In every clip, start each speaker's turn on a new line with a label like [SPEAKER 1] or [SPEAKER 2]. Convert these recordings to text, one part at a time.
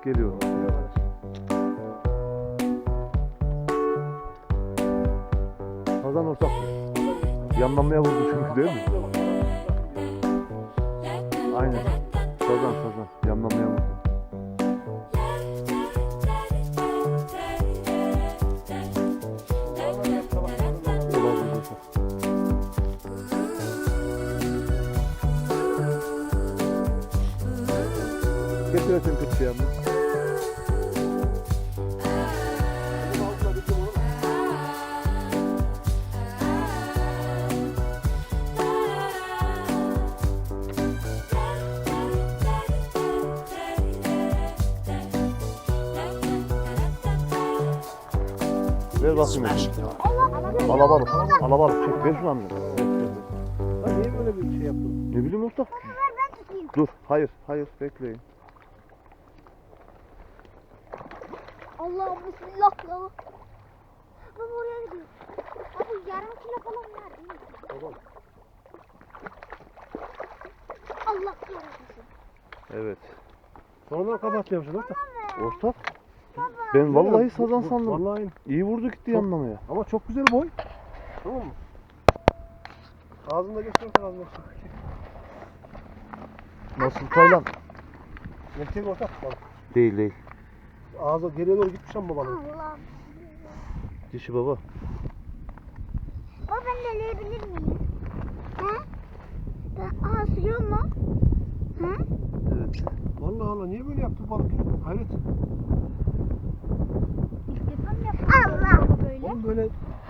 [SPEAKER 1] balık geliyor. Sazan ortak. Yanlamaya vurdu çünkü değil mi? Aynen. Sazan sazan. Yanlamaya vurdu. Olabilir ortak. Getir öteni kötü yanına. Ver bakayım. elini. Alabalık. Alabalık. Çek ver şunu amca.
[SPEAKER 2] Ha niye böyle bir şey yaptın?
[SPEAKER 1] Ne bileyim ortak.
[SPEAKER 3] Ben tutayım.
[SPEAKER 1] Dur. Hayır. Hayır. Bekleyin.
[SPEAKER 3] Allah bismillah ya. Baba oraya gidiyor. Baba yarım kilo falan var değil mi?
[SPEAKER 2] Tamam.
[SPEAKER 3] Allah kahretsin.
[SPEAKER 1] Evet.
[SPEAKER 2] Sonradan kapatıyormuşsun orta.
[SPEAKER 1] Ortak. Ben vallahi sazan sandım.
[SPEAKER 2] Vallahi aynı.
[SPEAKER 1] İyi vurdu gitti
[SPEAKER 2] Çok-
[SPEAKER 1] yanlamaya.
[SPEAKER 2] Ama çok güzel boy. Tamam mı? Ağzında göster ağzında göster.
[SPEAKER 1] Nasıl Taylan?
[SPEAKER 2] Erkek orta. Bak.
[SPEAKER 1] Değil değil.
[SPEAKER 2] Ağzı geriye doğru gitmiş ama babanın.
[SPEAKER 3] Allah.
[SPEAKER 1] Dişi baba.
[SPEAKER 3] Baba ben deleyebilir miyim? He? Ben, aha sürüyor mu? He?
[SPEAKER 1] Evet.
[SPEAKER 2] Vallahi Allah niye böyle yaptı bu balık? Hayret.
[SPEAKER 3] İlk defa mı yapıyorsun? Allah. Böyle.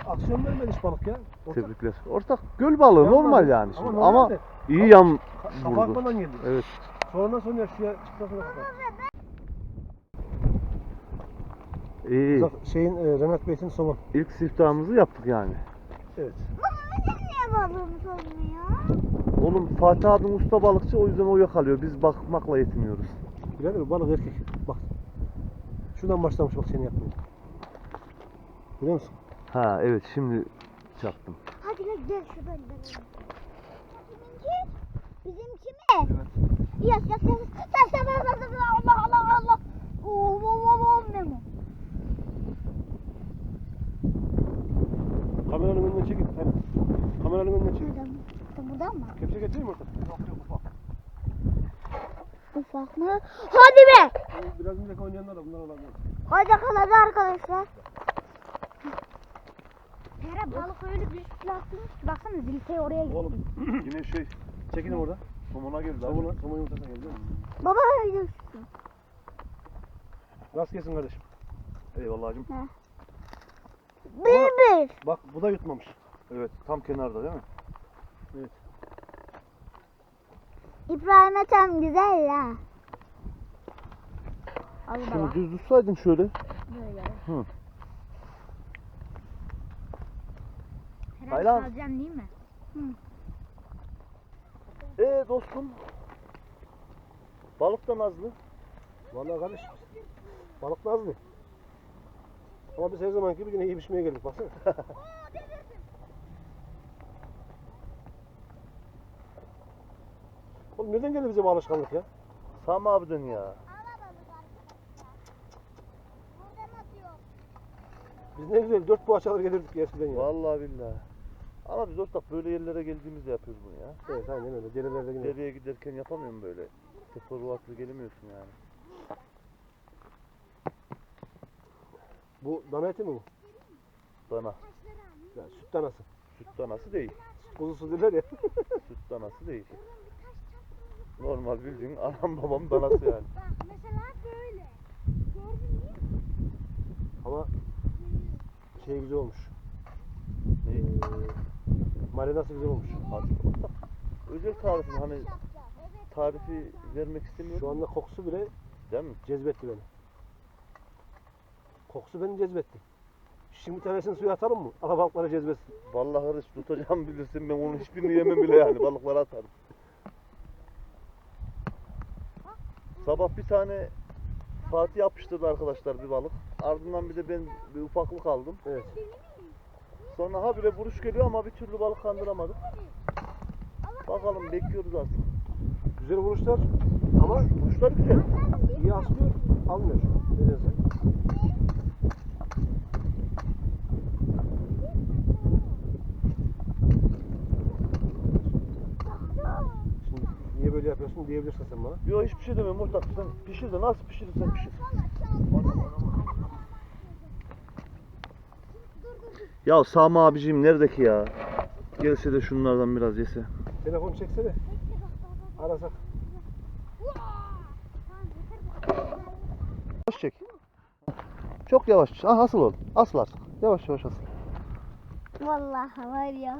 [SPEAKER 2] Aksiyon vermedi hiç balık ya. Orta.
[SPEAKER 1] Tebrikler. Ortak göl balığı
[SPEAKER 2] Yan
[SPEAKER 1] normal
[SPEAKER 2] balık.
[SPEAKER 1] yani
[SPEAKER 2] Ama
[SPEAKER 1] şimdi. Ama
[SPEAKER 2] de.
[SPEAKER 1] iyi yan vurdu.
[SPEAKER 2] atmadan geldi.
[SPEAKER 1] Evet.
[SPEAKER 2] Sonradan sonra şuraya çıkmasına kapat.
[SPEAKER 1] İyi
[SPEAKER 2] şeyin e, Renat Bey'in somon.
[SPEAKER 1] İlk siftahımızı yaptık yani.
[SPEAKER 2] Evet.
[SPEAKER 3] Baba niye balığımız olmuyor?
[SPEAKER 1] Oğlum Fatih abim usta balıkçı o yüzden o yakalıyor. Biz bakmakla yetiniyoruz.
[SPEAKER 2] Birader balık erkek. Bak. Şuradan başlamış bak seni yapmaya. Biliyor musun?
[SPEAKER 1] Ha evet şimdi çaktım.
[SPEAKER 3] Hadi gel gel şuradan gidelim. Kiminki? Bizimki mi?
[SPEAKER 2] Evet.
[SPEAKER 3] Yas yas yas. Sen sen sen sen Allah Allah Allah. Oo oo oo Memo.
[SPEAKER 2] Kameranın önüne çekin. Hadi. Kameranın önüne çekin.
[SPEAKER 3] Nereden? Bu buradan mı?
[SPEAKER 2] Kepçe getireyim mi orada? Yok yok ufak.
[SPEAKER 3] Ufak mı? Hadi be.
[SPEAKER 2] Biraz önceki oynayanlar da bunlar olabilir.
[SPEAKER 3] Hadi kaladı arkadaşlar. Balık öyle bir platmış ki baksana zilteyi oraya gitti.
[SPEAKER 2] Oğlum
[SPEAKER 1] Yine şey
[SPEAKER 2] çekin orada.
[SPEAKER 1] somona geldi
[SPEAKER 2] Somuna, somuna yumurtasına geldi.
[SPEAKER 3] Baba öyle
[SPEAKER 2] Rast gelsin kardeşim.
[SPEAKER 1] Eyvallah hacım.
[SPEAKER 3] Bir bir.
[SPEAKER 2] Bak bu da yutmamış.
[SPEAKER 1] Evet tam kenarda değil mi?
[SPEAKER 3] İbrahim Ethem güzel ya. Al baba.
[SPEAKER 1] Şunu düz tutsaydın şöyle.
[SPEAKER 3] Böyle.
[SPEAKER 1] Hı.
[SPEAKER 3] Herhalde
[SPEAKER 1] Taylan.
[SPEAKER 3] salacağım değil mi?
[SPEAKER 1] Ee dostum. Balık da nazlı.
[SPEAKER 2] Vallahi kardeş. Balık nazlı. Ama biz her zaman gibi yine iyi pişmeye geldik baksana. Oğlum nereden geldi bize bu alışkanlık ya?
[SPEAKER 1] Sami abiden ya.
[SPEAKER 2] Biz ne güzel dört poğaça alır gelirdik eskiden ya.
[SPEAKER 1] Vallahi billahi. Ama biz ortak böyle yerlere geldiğimizde yapıyoruz bunu ya.
[SPEAKER 2] Evet aynen öyle. Derelerde yine.
[SPEAKER 1] Dereye giderken yapamıyorum böyle. Sıfır wattlı gelemiyorsun yani.
[SPEAKER 2] Bu dana eti mi bu?
[SPEAKER 1] Dana.
[SPEAKER 2] Ya, süt danası.
[SPEAKER 1] Süt danası değil.
[SPEAKER 2] Kuzusu derler ya.
[SPEAKER 1] Süt danası değil. Normal bildiğin anam babam danası yani.
[SPEAKER 3] Bak mesela böyle. Gördün mü?
[SPEAKER 2] Ama şey güzel olmuş.
[SPEAKER 1] Ne?
[SPEAKER 2] Marinası güzel olmuş.
[SPEAKER 1] Özel tarifim hani tarifi vermek istemiyorum.
[SPEAKER 2] Şu anda kokusu bile
[SPEAKER 1] Değil mi?
[SPEAKER 2] cezbetti beni. Kokusu beni cezbetti. Şimdi bir tanesini suya atalım mı? Alabalıkları cezbetsin.
[SPEAKER 1] Vallahi hariç tutacağım bilirsin ben onun hiçbirini yemem bile yani balıklara atarım. Sabah bir tane Fatih yapıştırdı arkadaşlar bir balık. Ardından bir de ben bir ufaklık aldım.
[SPEAKER 2] Evet.
[SPEAKER 1] Sonra ha bile vuruş geliyor ama bir türlü balık kandıramadık. Bakalım bekliyoruz artık.
[SPEAKER 2] Güzel vuruşlar ama
[SPEAKER 1] Vuruşlar güzel.
[SPEAKER 2] iyi aslıyor. Almıyor. Nedense. Şimdi niye böyle yapıyorsun diyebilirsin sen bana.
[SPEAKER 1] Yok hiçbir şey demiyorum ortak. Sen pişir de nasıl pişirirsen pişir. Ya Sami abiciğim neredeki ya? Gelse de şunlardan biraz yese.
[SPEAKER 2] Telefonu çeksene. Arasak.
[SPEAKER 1] Yavaş çek. Çok yavaş. Ah asıl ol. Asıl artık. Yavaş yavaş asıl.
[SPEAKER 3] Vallahi var ya.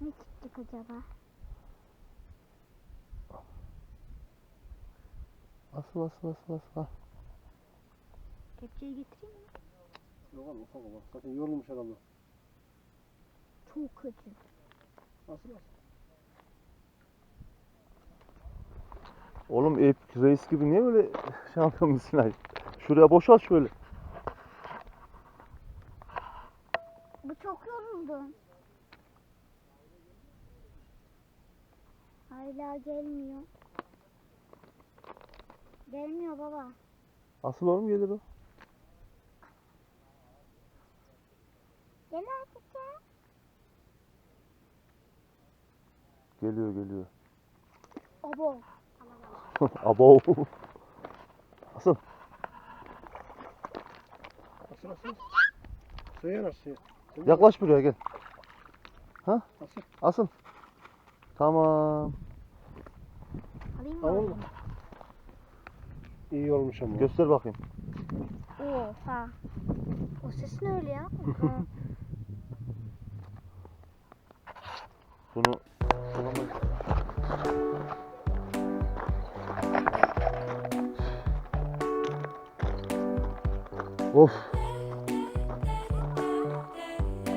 [SPEAKER 3] Ne tuttuk acaba?
[SPEAKER 1] Asıl asıl asıl asıl. Ah.
[SPEAKER 3] Kepçeyi getireyim mi?
[SPEAKER 2] Yok oğlum ufak ufak. Zaten yorulmuş adamlar.
[SPEAKER 3] Çok kötü.
[SPEAKER 2] Nasıl nasıl?
[SPEAKER 1] Oğlum Eyüp reis gibi niye böyle şey yapıyorsun Sinay? Şuraya boşalt şöyle.
[SPEAKER 3] Bu çok yoruldu. Hala gelmiyor. Gelmiyor baba.
[SPEAKER 1] Asıl oğlum gelir o.
[SPEAKER 3] Gel ya.
[SPEAKER 1] Geliyor geliyor.
[SPEAKER 3] Abo.
[SPEAKER 1] Abo. Asıl.
[SPEAKER 2] Asıl asıl. Suya. Sen
[SPEAKER 1] Yaklaş buraya gel.
[SPEAKER 2] Asıl.
[SPEAKER 1] Asıl. Tamam.
[SPEAKER 3] Alayım mı?
[SPEAKER 2] Tamam? İyi yorulmuş ama.
[SPEAKER 1] Göster bakayım.
[SPEAKER 3] Oha. O ses ne öyle ya?
[SPEAKER 1] Of.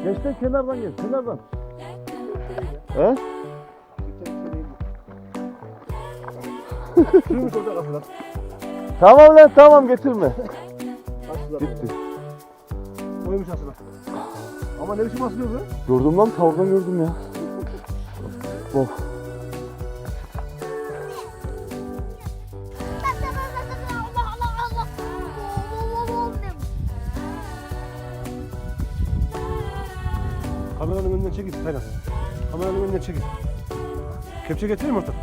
[SPEAKER 1] Geçten kenardan gel, kenardan. He?
[SPEAKER 2] Orada.
[SPEAKER 1] Tamam lan tamam getirme. Gitti.
[SPEAKER 2] Koymuş asıl. Ama ne biçim asılıyor bu?
[SPEAKER 1] Gördüm lan tavırdan gördüm ya. Of.
[SPEAKER 2] Kameranın önünden çekil Taylan. Kameranın önünden çekil. Kepçe getireyim mi ortak?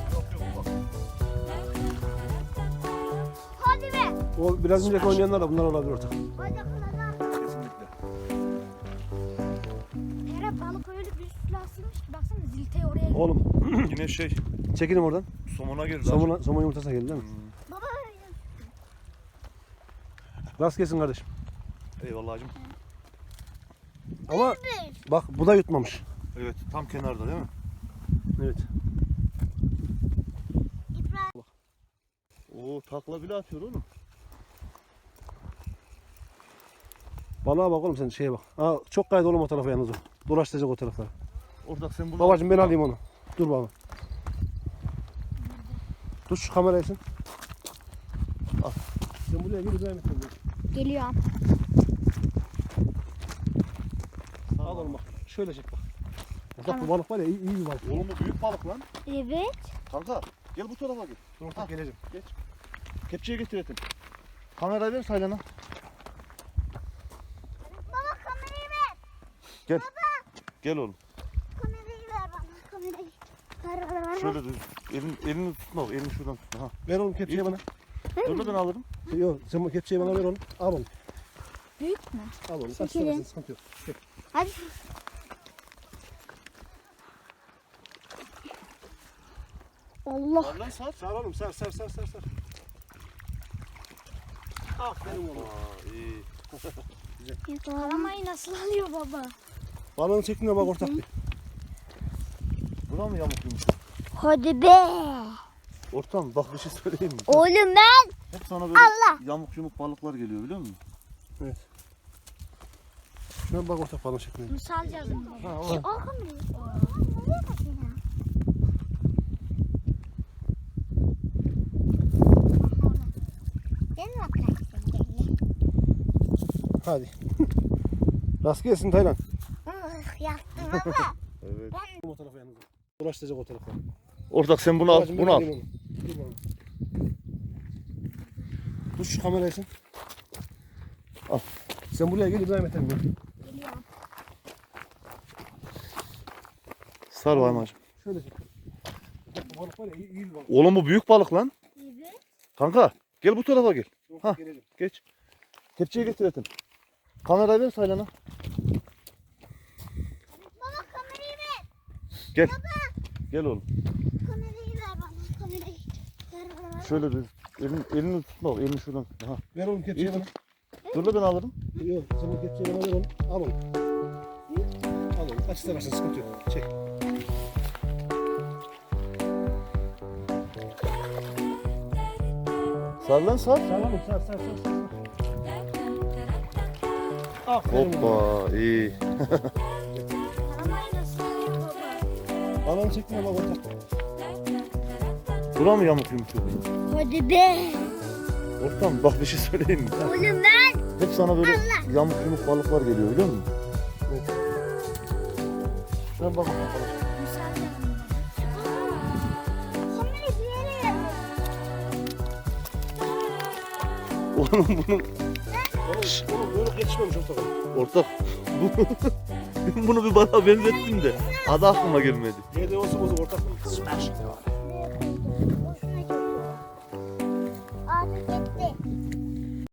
[SPEAKER 3] Hadi be.
[SPEAKER 2] O biraz önceki oynayanlar da bunlar olabilir ortak.
[SPEAKER 1] Kesinlikle.
[SPEAKER 3] Yere balık öyle bir üstüne asılmış ki baksana zilteyi oraya
[SPEAKER 2] Oğlum
[SPEAKER 1] Yine şey,
[SPEAKER 2] çekilin oradan.
[SPEAKER 1] somona girdi.
[SPEAKER 2] Somon, somon yumurtasına geldi değil mi?
[SPEAKER 3] Baba
[SPEAKER 2] Rast gelsin kardeşim.
[SPEAKER 1] Eyvallah hacım.
[SPEAKER 2] Ama bak bu da yutmamış.
[SPEAKER 1] Evet, tam kenarda değil mi?
[SPEAKER 2] Evet.
[SPEAKER 3] İbrahim.
[SPEAKER 1] Oo, takla bile atıyor oğlum.
[SPEAKER 2] Balığa bak oğlum sen şeye bak. Aa, çok kaydı oğlum o tarafa yalnız o. Dolaştıracak o taraflara.
[SPEAKER 1] Orada sen bunu
[SPEAKER 2] Babacım ben alayım onu. Dur baba. Dur şu kamerayı sen. Al. Sen buraya gel İbrahim.
[SPEAKER 3] Geliyorum.
[SPEAKER 2] Al oğlum bak. Şöyle çek bak. Bak
[SPEAKER 3] Tamam.
[SPEAKER 2] bu balık var ya iyi, iyi bir balık.
[SPEAKER 1] Oğlum bu büyük balık lan.
[SPEAKER 3] Evet.
[SPEAKER 1] Kanka gel bu tarafa gel.
[SPEAKER 2] Dur ortak geleceğim.
[SPEAKER 1] Kepçeye getirelim. Kamerayı ver Saylan'a.
[SPEAKER 3] Baba kamerayı ver.
[SPEAKER 1] Gel. Gel oğlum.
[SPEAKER 3] Kamerayı ver bana. Kamerayı. Ver ver ver.
[SPEAKER 1] Şöyle dur. Elini, elini tutma. Elini şuradan tutma. Ha.
[SPEAKER 2] Ver oğlum kepçeyi
[SPEAKER 1] İyi.
[SPEAKER 2] bana.
[SPEAKER 1] Dur da ben alırım.
[SPEAKER 2] Yok sen bu kepçeyi bana ver onu. Al onu.
[SPEAKER 3] Büyük mü?
[SPEAKER 2] Al onu. Kaç
[SPEAKER 3] Çekelim.
[SPEAKER 2] tanesini sıkıntı yok. Çek.
[SPEAKER 3] Hadi. Allah.
[SPEAKER 1] Sar lan sar.
[SPEAKER 2] Sar oğlum sar sar sar sar sar. Aferin oğlum.
[SPEAKER 1] Aa, iyi.
[SPEAKER 3] Kalamayı nasıl alıyor baba?
[SPEAKER 2] Balığın çektiğine bak ortak bir.
[SPEAKER 1] Buna mı yamuk yumuk?
[SPEAKER 3] Hadi be.
[SPEAKER 1] Ortam bak bir şey söyleyeyim mi?
[SPEAKER 3] Oğlum ben.
[SPEAKER 1] Hep sana böyle
[SPEAKER 3] Allah.
[SPEAKER 1] yamuk yumuk balıklar geliyor biliyor musun?
[SPEAKER 2] Şuna bir bak ortak balığın şekline.
[SPEAKER 3] Mı?
[SPEAKER 1] Ha,
[SPEAKER 3] Şu mı? Sen gel.
[SPEAKER 2] Hadi. Rast gelsin Taylan.
[SPEAKER 3] Ah, Yaktı baba.
[SPEAKER 1] Evet.
[SPEAKER 2] O tarafa yalnız. Dolaştıracak o tarafa.
[SPEAKER 1] Ortak sen bunu al.
[SPEAKER 2] Babacım ben
[SPEAKER 1] Bunu al.
[SPEAKER 2] alayım onu. Dur bana. Dur şu kamerayı sen.
[SPEAKER 1] Al.
[SPEAKER 2] Sen buraya gel İbrahim Ethem gel.
[SPEAKER 3] Geliyorum.
[SPEAKER 1] Sar bakayım hacım.
[SPEAKER 2] Şöyle çek. Bak bu balık var ya iyi, iyi bir balık.
[SPEAKER 1] Oğlum bu büyük balık lan.
[SPEAKER 3] Gibi.
[SPEAKER 1] Kanka gel bu tarafa gel.
[SPEAKER 2] Dur,
[SPEAKER 1] Ha.
[SPEAKER 2] gelelim.
[SPEAKER 1] Geç. Kepçeyi getir Ethem. Kamerayı ver Saylan'a.
[SPEAKER 3] Baba kamerayı ver.
[SPEAKER 1] Gel. Gel oğlum.
[SPEAKER 3] Kamerayı ver bana. Kamerayı. Ver bana.
[SPEAKER 1] Şöyle bir elini, elini tutma. Elini şuradan. Aha.
[SPEAKER 2] Ver oğlum kepçeyi bana.
[SPEAKER 1] Dur da ben alırım.
[SPEAKER 2] Yok sen bu kepçeyi bana ver oğlum. Al oğlum. Al oğlum. Aç istersen sıkıntı yok. Çek.
[SPEAKER 1] Sar lan sar.
[SPEAKER 2] Sar oğlum sar sar sar. sar. Aferin.
[SPEAKER 1] Hoppa iyi.
[SPEAKER 2] Alanı çektim ama ortak.
[SPEAKER 1] Buna mı yamuk yumuk yok?
[SPEAKER 3] Hadi be.
[SPEAKER 1] Ortam bak bir şey söyleyeyim mi?
[SPEAKER 3] Oğlum ben.
[SPEAKER 1] Hep sana böyle yamuk yumuk balıklar geliyor biliyor musun? Şuna bak. Oğlum bunun
[SPEAKER 2] Oğlum, böyle yetişmemiş ortak.
[SPEAKER 1] ortak bu bunu bir balığa benzettim de adı aklıma gelmedi.
[SPEAKER 2] Olsun bozuk ortak.
[SPEAKER 3] Koydum? Boş